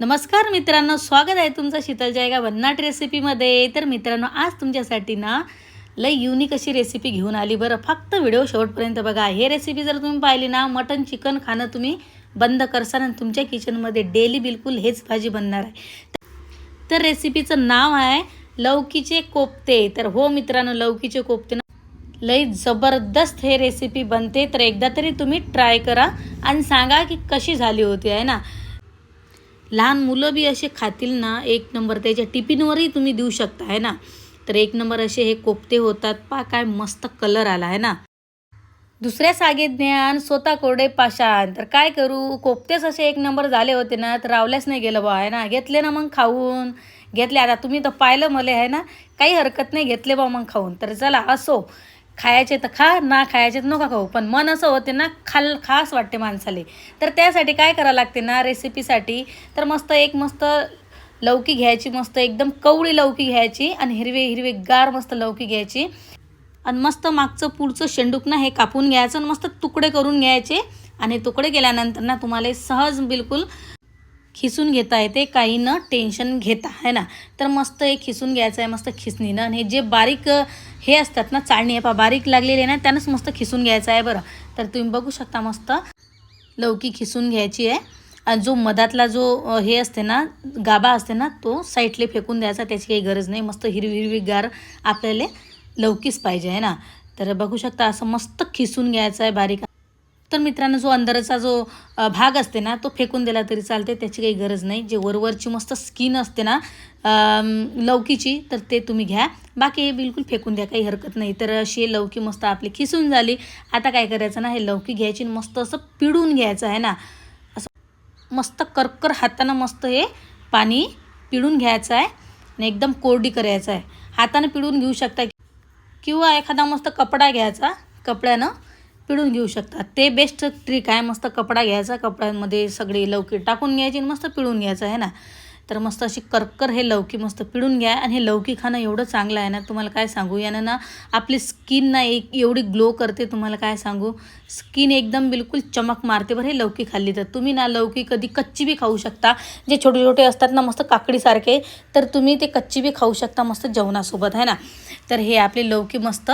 नमस्कार मित्रांनो स्वागत आहे तुमचं शीतल जायगा भन्नाट रेसिपीमध्ये. तर मित्रांनो आज तुमच्यासाठी ना लई युनिक अशी रेसिपी घेऊन आली बरं. फक्त व्हिडिओ शेवटपर्यंत बघा. हे रेसिपी जर तुम्ही पाहिली ना मटन चिकन खाणं तुम्ही बंद करसाल आणि तुमच्या किचनमध्ये डेली बिलकुल हेच भाजी बनणार आहे. तर रेसिपीचं नाव आहे लौकीचे कोफ्ते. तर हो मित्रांनो लौकीचे कोफ्ते ना लई जबरदस्त हे रेसिपी बनते. तर एकदा तरी तुम्ही ट्राय करा आणि सांगा की कशी झाली होती आहे ना? लहान मुलं बी असे खातील ना एक नंबर त्याच्या टिफिनवरही तुम्ही देऊ शकता आहे ना? तर एक नंबर असे हे कोफ्ते होतात. पा काय मस्त कलर आला आहे ना? दुसऱ्या सागे ज्ञान स्वतः कोरडे पाषाण. तर काय करू? कोपतेच असे एक नंबर झाले होते ना तर रावल्याच नाही गेलं बा आहे ना? घेतले ना मग खाऊन. घेतले आता तुम्ही तर पाहिलं मला आहे ना? काही हरकत नाही घेतले बा मग खाऊन. तर चला असो. खायचे तर खा ना खायचे तर नका खाऊ. पण मन असं होते ना खाल खास वाटते माणसाले. तर त्यासाठी काय करावं लागते ना रेसिपीसाठी तर मस्त एक मस्त लौकी घ्यायची मस्त एकदम कवळी लौकी घ्यायची आणि हिरवे हिरवे गार मस्त लौकी घ्यायची. आणि मस्त मागचं पुढचं शेंडूक ना हे कापून घ्यायचं आणि मस्त तुकडे करून घ्यायचे. आणि तुकडे केल्यानंतर ना तुम्हाला सहज बिलकुल खिसून घेता येते काही न टेन्शन घेता आहे ना? तर मस्त हे खिसून घ्यायचं आहे मस्त खिसणीनं. आणि हे जे बारीक हे असतात ना चाळणी आहे पा बारीक लागलेली आहे ना त्यानंच मस्त खिसून घ्यायचं आहे बरं. तर तुम्ही बघू शकता मस्त लौकी खिसून घ्यायची आहे. आणि जो मधातला जो हे असते ना गाबा असते ना तो साईडले फेकून द्यायचा त्याची काही गरज नाही. मस्त हिरवी हिरवी गार आपल्याला लौकीच पाहिजे आहे ना? तर बघू शकता असं मस्त खिसून घ्यायचं आहे बारीक. तर मित्रांनो जो अंदरचा जो भाग असते ना तो फेकून दिला तरी चालते त्याची काही गरज नाही. जे वरवरची मस्त स्किन असते ना लौकीची तर ते तुम्ही घ्या. बाकी हे बिलकुल फेकून द्या काही हरकत नाही. तर अशी लौकी मस्त आपली खिसून झाली. आता काय करायचं ना हे लौकी घ्यायची आणि मस्त असं पिळून घ्यायचं आहे ना. असं मस्त करकर हातानं मस्त हे पाणी पिळून घ्यायचं आहे आणि एकदम कोरडी करायचं आहे. हातानं पिळून घेऊ शकता किंवा एखादा मस्त कपडा घ्यायचा कपड्यानं पिळून घेऊ शकता. ते बेस्ट ट्रिक आहे मस्त कपडा घ्यायचा कपड्यांमध्ये सगळी लौकी टाकून घ्यायची आणि मस्त पिळून घ्यायचं आहे ना. तर मस्त अशी करकर हे लौकी मस्त पिळून घ्या आणि हे लौकी खाणं एवढं चांगलं आहे ना तुम्हाला काय सांगू? यानं ना आपली स्किन ना एक एवढी ग्लो करते तुम्हाला काय सांगू? स्किन एकदम बिलकुल चमक मारते बरं हे लौकी खाल्ली तर. तुम्ही ना लौकी कधी कच्ची बी खाऊ शकता. जे छोटे छोटे असतात ना मस्त काकडीसारखे तर तुम्ही ते कच्ची बी खाऊ शकता मस्त जेवणासोबत आहे ना? तर हे आपली लौकी मस्त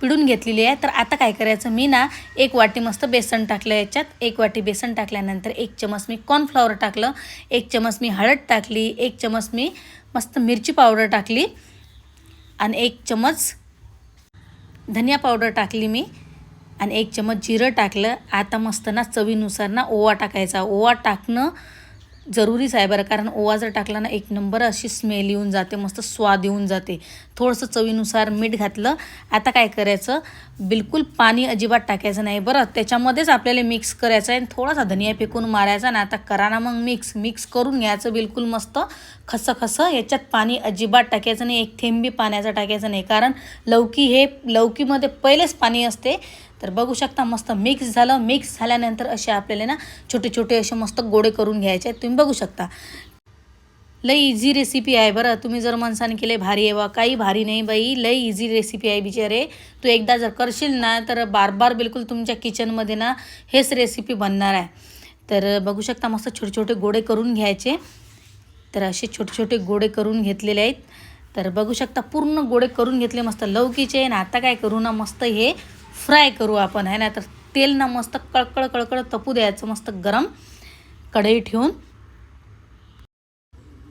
पिळून घेतलेली आहे. तर आता काय करायचं? मी ना एक वाटी मस्त बेसन टाकलं याच्यात. एक वाटी बेसन टाकल्यानंतर एक चमच मी कॉर्नफ्लॉवर टाकलं. एक चमच मी हळद टाकली. एक चमच मी मस्त मिरची पावडर टाकली. आणि एक चमच धनिया पावडर टाकली मी. आणि एक चमच जिरं टाकलं. आता मस्त ना चवीनुसार ना ओवा टाकायचा. ओवा टाकणं जरुरीच आहे बरं कारण ओवा जर टाकला ना एक नंबर अशी स्मेल येऊन जाते मस्त स्वाद येऊन जाते. थोडंसं चवीनुसार मीठ घातलं आता काय करायचं? बिलकुल पाणी अजिबात टाकायचं नाही. बरं त्याच्यामध्येच आपल्याला मिक्स करायचं आहे आणि थोडासा धनिया फेकून मारायचा ना आता करा ना मग मिक्स मिक्स करून घ्यायचं बिलकुल मस्त. खसं खसं याच्यात पाणी अजिबात टाकायचं नाही. एक थेंबी पाण्याचं टाकायचं नाही. कारण लौकी हे लौकीमध्ये पहिलेच पाणी असते. तर बघू शकता मस्त मिक्स झालं. मिक्स झाल्यानंतर असे आपल्याला ना छोटे छोटे असे मस्त गोडे करून घ्यायचे आहेत. तुम्ही बघू शकता. लई इझी रेसिपी आहे बरं. तुम्ही जर माणसाने केले भारी आहे वा काही भारी नाही बाई. लई इझी रेसिपी आहे बिचारे. तू एकदा जर करशील ना तर बार बार बिलकुल तुमच्या किचनमध्ये ना हेच रेसिपी बनणार आहे. तर बघू शकता मस्त छोटे छोटे गोडे करून घ्यायचे. तर असे छोटे छोटे गोडे करून घेतलेले आहेत. तर बघू शकता पूर्ण गोडे करून घेतले मस्त लवकीचे ना आता काय करू ना मस्त हे फ्राय करू आपण आहे ना? तर तेल ना मस्त कळकळ कळकळ तपू द्यायचं मस्त गरम कढई ठेवून.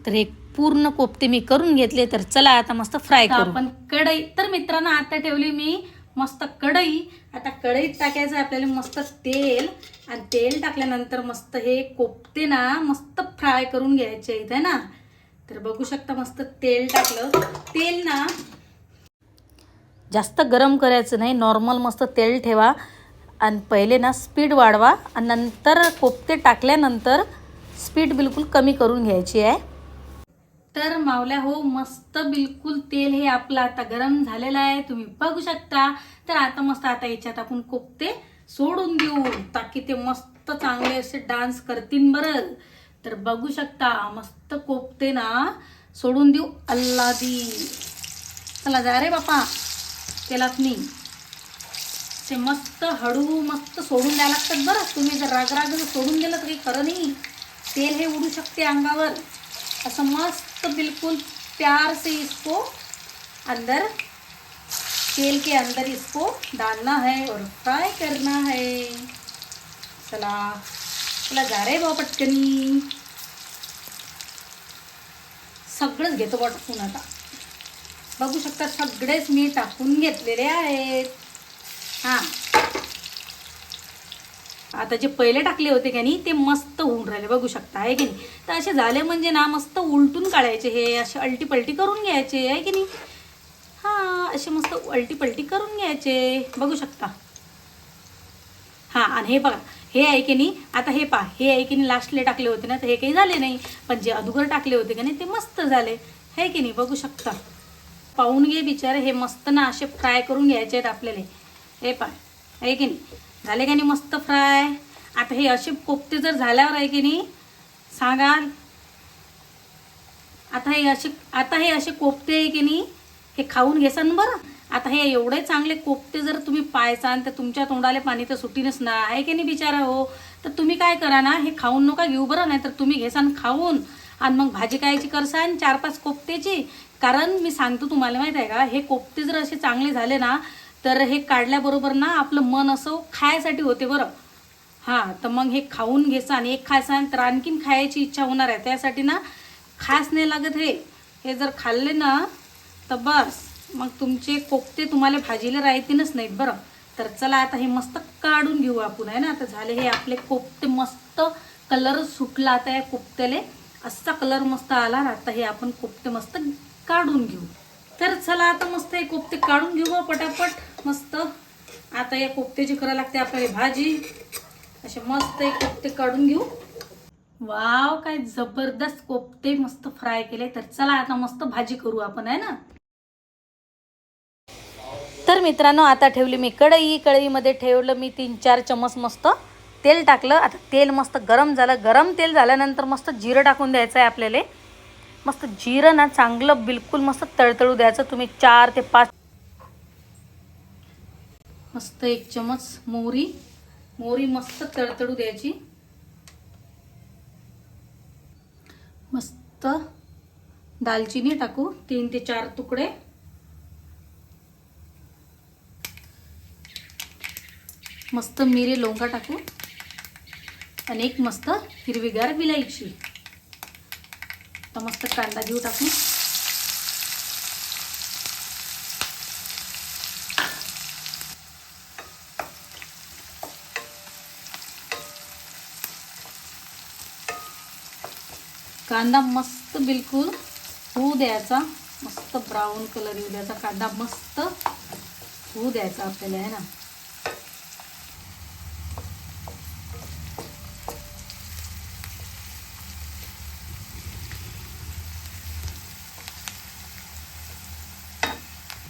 तर एक पूर्ण कोफ्ते मी करून घेतले तर चला आता मस्त फ्राय करू. आपण कढई तर मित्रांनो आता ठेवली मी मस्त कढई. आता कढईत टाकायचं आहे आपल्याला मस्त तेल. आणि तेल टाकल्यानंतर मस्त हे कोफ्ते ना मस्त फ्राय करून घ्यायचे आहेत है ना? तर बघू शकता मस्त तेल टाकलं. तेल ना जास्त गरम करायचं नाही नॉर्मल मस्त तेल ठेवा आणि पहिले ना स्पीड वाढवा आणि नंतर कोपते टाकल्यानंतर स्पीड बिलकुल कमी करून घ्यायची आहे. तर मावल्या हो मस्त बिलकुल तेल हे आपलं आता गरम झालेलं आहे. तुम्ही बघू शकता. तर आता मस्त आता याच्यात आपण कोफ्ते सोडून देऊ. ताकी ते मस्त चांगले असे डान्स करतील बरं. तर बघू शकता मस्त कोपते ना सोडून देऊ अल्लादी. चला जा रे बापा. तेलात नाही ते मस्त हळू मस्त सोडून द्यायला लागतात बरं. तुम्ही जर राग राग जर सोडून दिलं तर काही खरं नाही. तेल हे उडू शकते अंगावर. असं मस्त बिलकुल प्यार से इसको अंदर. तेल के अंदर इसको डालना है और फ्राय करना है. चला. चला जा रे बा पटकनी. सगळंच घेतो बा आता. बघू शकता सगळेच मी टाकून घेतलेले आहेत. हां. आता जे पहिले टाकले होते की नाही ते मस्त होऊन राहिले बघू शकता आहे की नाही? तर असे झाले म्हणजे ना मस्त उलटून काढायचे हे असे अल्टीपलटी करून घ्यायचे आहे की नाही? हां असे मस्त अल्टीपलटी करून घ्यायचे बघू शकता. हां आणि हे बघा हे आहे की नाही आता हे पहा हे आहे की नाही लास्टले टाकले होते ना तर हे काही झाले नाही पण जे अदुगर टाकले होते की नाही ते मस्त झाले हे की नाही बघू शकता. पाहून घे बिचारे हे मस्त ना असे फ्राय करून घ्यायचे आहेत आपल्याला. हे पहा आहे की नाही? झाले का नाही मस्त फ्राय? आता हे असे कोफ्ते जर झाल्यावर आहे की नाही सांगाल? आता हे असे आता हे असे कोफ्ते आहे की नाही हे खाऊन घेसान बरं. आता हे एवढे चांगले कोफ्ते जर तुम्ही पायसान तर तुमच्या तोंडाला पाणी तर सुटीनच ना. आहे की नाही बिचारा हो? तर तुम्ही काय करा ना हे खाऊन नका घेऊ बरं नाही तर तुम्ही घेसान खाऊन. आणि मग भाजी कायची करसान चार पाच कोफ्तेची कारण मी सांगतो तुम्हाला माहीत आहे का? हे कोफ्ते जर असे चांगले झाले ना तर हे काढल्याबरोबर ना आपलं मन असं खायसाठी होते बरं. हां तर मग हे खाऊन घेसान एक खायसान तर आणखीन खायची इच्छा होणार आहे. त्यासाठी ना खास नाही लागत हे. हे जर खाल्ले ना तर बस. मग तुमचे कोफ्ते तुम्हाला भाजीला राहतीलच नाहीत बरं. तर चला आता हे मस्त काढून घेऊ आपण आहे ना? आता झाले हे आपले कोफ्ते मस्त कलर सुटला आता या कोफ्त्याले असा कलर मस्त आला. आता हे आपण कोफ्ते मस्त काढून घेऊ. तर चला आता मस्त हे कोफ्ते काढून घेऊ बा पटापट. मस्त. आता या कोफ्त्याची करायला लागते आपल्याला भाजी. असे मस्त एक कोफ्ते काढून घेऊ. वाव काय जबरदस्त कोफ्ते मस्त फ्राय केले. तर चला आता मस्त भाजी करू आपण आहे ना? तर मित्रांनो आता ठेवली मी कढई. कढईमध्ये ठेवलं मी तीन चार चमच मस्त तेल टाकलं. आता तेल मस्त गरम झालं. गरम तेल झाल्यानंतर मस्त जिरं टाकून द्यायचं आहे आपल्याला. मस्त जिरं ना चांगलं बिलकुल मस्त तळतळू द्यायचं. तुम्ही चार ते पाच मस्त एक चमच मोहरी. मोहरी मस्त तळतळू द्यायची. मस्त दालचिनी टाकू. तीन ते चार तुकडे. मस्त मिरे लोंगा टाकू. आणि एक मस्त हिरवीगार विलायची. तर मस्त कांदा घेऊ टाकू. कांदा मस्त बिलकुल होऊ द्यायचा. मस्त ब्राऊन कलर येऊ द्यायचा. कांदा मस्त होऊ द्यायचा आपल्याला आहे ना?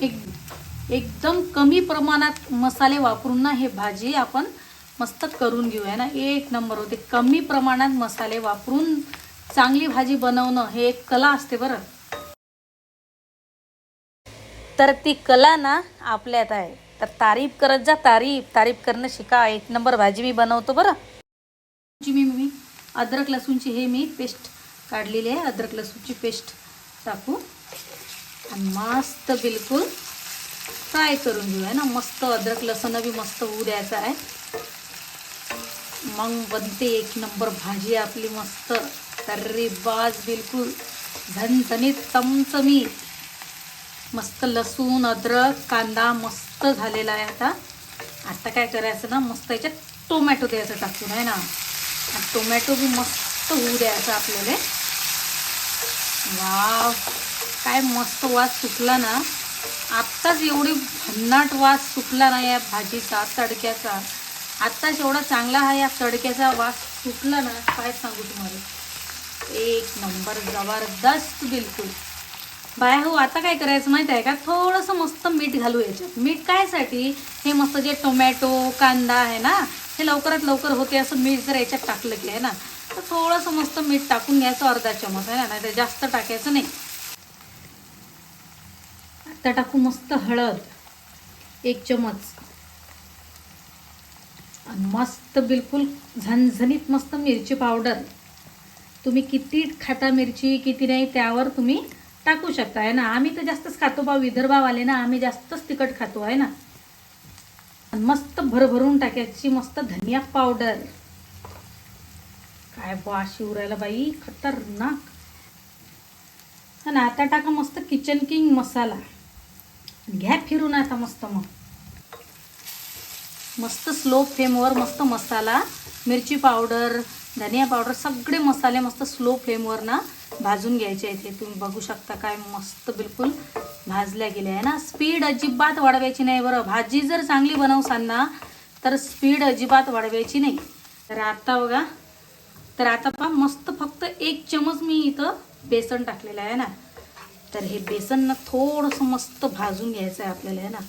एक एकदम कमी प्रमाणात मसाले वापरून ना हे भाजी आपण मस्त करून घेऊया ना. एक नंबर होते. कमी प्रमाणात मसाले वापरून चांगली भाजी बनवणं हे एक कला असते बरं. तर ती कला ना आपल्यात आहे. तर तारीफ करत जा तारीफ तारीफ करणं शिका. एक नंबर भाजी मी बनवतो बरं. मी मी अद्रक लसूणची हे मी पेस्ट काढलेली आहे. अद्रक लसूणची पेस्ट टाकू. आणि मस्त बिलकुल फ्राय करून घेऊया ना. मस्त अद्रक लसण बी मस्त होऊ द्यायचं आहे. मग बनते एक नंबर भाजी आपली मस्त. तर्री बाज बिलकुल झणझणीत चमचमी. मस्त लसूण अद्रक कांदा मस्त झालेला आहे आता. आता काय करायचं ना मस्त याच्यात टोमॅटो द्यायचं टाकून आहे ना. टोमॅटो बी मस्त होऊ द्यायचा आपल्याला. वाव. काय मस्त वास सुटला ना. आत्ताच एवढी भन्नाट वास सुटला ना या भाजीचा तडक्याचा. आत्ताच एवढा चांगला हा या तडक्याचा वास सुटला ना काय सांगू तुम्हाला. एक नंबर जबरदस्त बिलकुल. बाया हो आता काय करायचं माहिती आहे का? थोडंसं मस्त मीठ घालू याच्यात. मीठ कायसाठी? हे मस्त जे टोमॅटो कांदा आहे ना हे लवकरात लवकर होते असं मीठ जर याच्यात टाकलं की आहे ना. तर थोडंसं मस्त मीठ टाकून घ्यायचं अर्धा चमच आहे ना? नाही तर जास्त टाकायचं नाही. आता टाकू मस्त हळद. एक चमच. आणि मस्त बिलकुल झणझणीत मस्त मिरची पावडर. तुम्ही किती खाता मिरची किती नाही त्यावर तुम्ही टाकू शकता आहे ना? आम्ही तर जास्तच खातो बा विदर्भावाले ना आम्ही जास्तच तिखट खातो आहे ना? आणि मस्त भरभरून टाकायची मस्त धनिया पावडर. काय बा शिवरायला बाई खतरनाक. आणि आता टाका मस्त किचन किंग मसाला. घ्या फिरून आता मस्त मग. मस्त स्लो फ्लेमवर मस्त मसाला मिरची पावडर धनिया पावडर सगळे मसाले मस्त स्लो फ्लेमवर ना भाजून घ्यायचे आहेत. हे तुम्ही बघू शकता काय मस्त बिलकुल भाजल्या गेले आहे ना. स्पीड अजिबात वाढवायची नाही बरं. भाजी जर चांगली बनवसाल ना तर स्पीड अजिबात वाढवायची नाही. तर आता बघा तर आता पहा मस्त फक्त एक चमच मी इथं बेसन टाकलेलं आहे ना. तर हे बेसन ना थोडंसं मस्त भाजून घ्यायचं आहे आपल्याला आहे ना?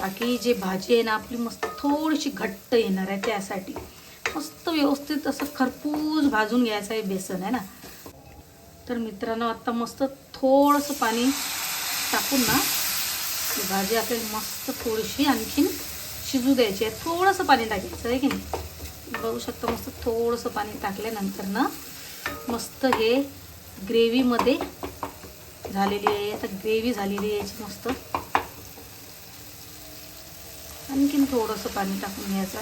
बाकी जे भाजी आहे ना आपली मस्त थोडीशी घट्ट येणार आहे त्यासाठी. मस्त व्यवस्थित असं खरपूस भाजून घ्यायचं आहे बेसन आहे ना? तर मित्रांनो आत्ता मस्त थोडंसं पाणी टाकून ना भाजी आपल्याला मस्त थोडीशी आणखीन शिजू द्यायची आहे. थोडंसं पाणी टाकायचं आहे की नाही? बघू शकता मस्त थोडंसं पाणी टाकल्यानंतर ना मस्त हे ग्रेव्हीमध्ये झालेली आहे आता ग्रेव्ही झालेली आहे याची मस्त. आणखीन थोडंसं पाणी टाकून घ्यायचं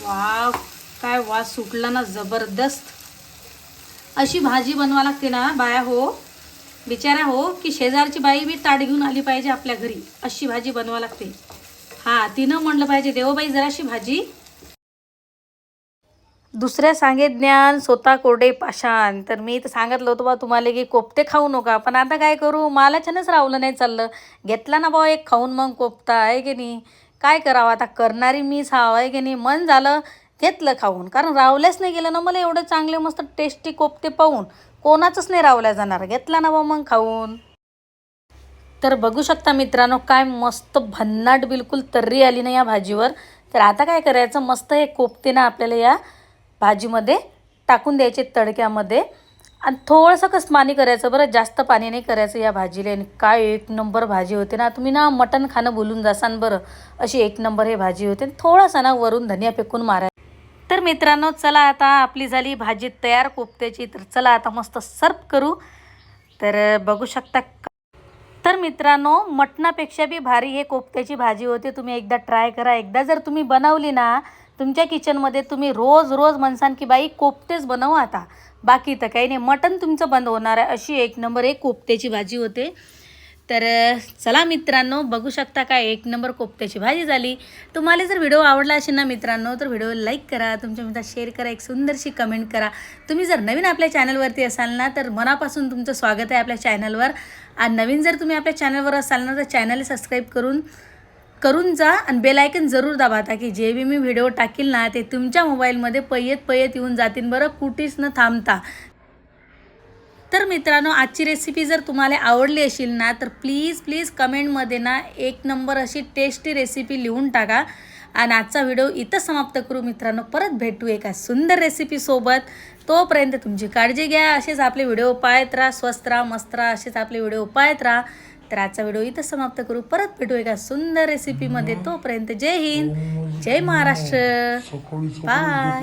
वाव काय वास सुटला ना जबरदस्त. अशी भाजी बनवा लागते ना बाया हो. बिचारा हो की शेजारची बाई बी ताट घेऊन आली पाहिजे आपल्या घरी. अशी भाजी बनवा लागते. हां तिनं म्हणलं पाहिजे देवबाई जराशी भाजी दुसऱ्या सांगे ज्ञान स्वतः कोरडे पाषाण. तर मी तर सांगितलं होतं बा तुम्हाला की कोफ्ते खाऊ नका. पण आता काय करू? मला छानच रावलं नाही चाललं. घेतला ना बा एक खाऊन मग कोफ्ता आहे की नाही? काय करावं? आता करणारी मीच हाव आहे की नाही? मन झालं घेतलं खाऊन. कारण रावल्याच नाही गेलं ना मला एवढं चांगले मस्त टेस्टी कोफ्ते पाहून. कोणाचंच नाही रावल्या जाणार. घेतला ना बा मग खाऊन. तर बघू शकता मित्रांनो काय मस्त भन्नाट बिलकुल तर्री आली ना या भाजीवर. तर आता काय करायचं? मस्त हे कोफ्ते ना आपल्याला या भाजीमध्ये टाकून द्यायचे तडक्यामध्ये. आणि थोडंसं कसमानी करायचं बरं जास्त पाणी नाही करायचं या भाजीला. आणि काय एक नंबर भाजी होते ना तुम्ही ना मटण खाणं बोलून जासान बरं. अशी एक नंबर हे भाजी होते. आणि थोडासा ना वरून धनिया फेकून मारा तर मित्रांनो चला आता आपली झाली भाजी तयार कोफ्त्याची. तर चला आता मस्त सर्व करू. तर बघू शकता तर मित्रांनो मटणापेक्षा बी भारी हे कोफ्त्याची भाजी होते. तुम्ही एकदा ट्राय करा. एकदा जर तुम्ही बनवली ना तुमच्या किचनमध्ये तुम्ही रोज रोज म्हणसान की बाई कोफ्तेच बनवू आता. बाकी तर काही नाही. मटण तुमचं बंद होणार आहे. अशी एक नंबर एक कोफ्त्याची भाजी होते. तर चला मित्रांनो बघू शकता का एक नंबर कोफ्त्याची भाजी झाली. तुम्हाला जर व्हिडिओ आवडला असेल ना मित्रांनो तर व्हिडिओ लाईक करा. तुमच्या मित्रात शेअर करा. एक सुंदरशी कमेंट करा. तुम्ही जर नवीन आपल्या चॅनलवरती असाल ना तर मनापासून तुमचं स्वागत आहे आपल्या चॅनलवर. आणि नवीन जर तुम्ही आपल्या चॅनलवर असाल ना तर चॅनल सबस्क्राईब करून करून जा आणि बेलायकन जरूर दाबा. ताकी जे बी मी व्हिडिओ टाकील ना ते तुमच्या मोबाईलमध्ये पयत पयत येऊन जातील बरं कुठेच न थांबता. तर मित्रांनो आजची रेसिपी जर तुम्हाला आवडली असेल ना तर प्लीज प्लीज कमेंटमध्ये ना एक नंबर अशी टेस्टी रेसिपी लिहून टाका. आणि आजचा व्हिडिओ इथं समाप्त करू मित्रांनो. परत भेटू एका सुंदर रेसिपीसोबत तोपर्यंत तुमची काळजी घ्या. असेच आपले व्हिडिओ पाहत राहा. स्वस्त राहा मस्त राहा. असेच आपले व्हिडिओ पाहत राहा. तर आजचा व्हिडिओ इथं समाप्त करू. परत भेटू एका सुंदर रेसिपीमध्ये तोपर्यंत जय हिंद जय महाराष्ट्र. बाय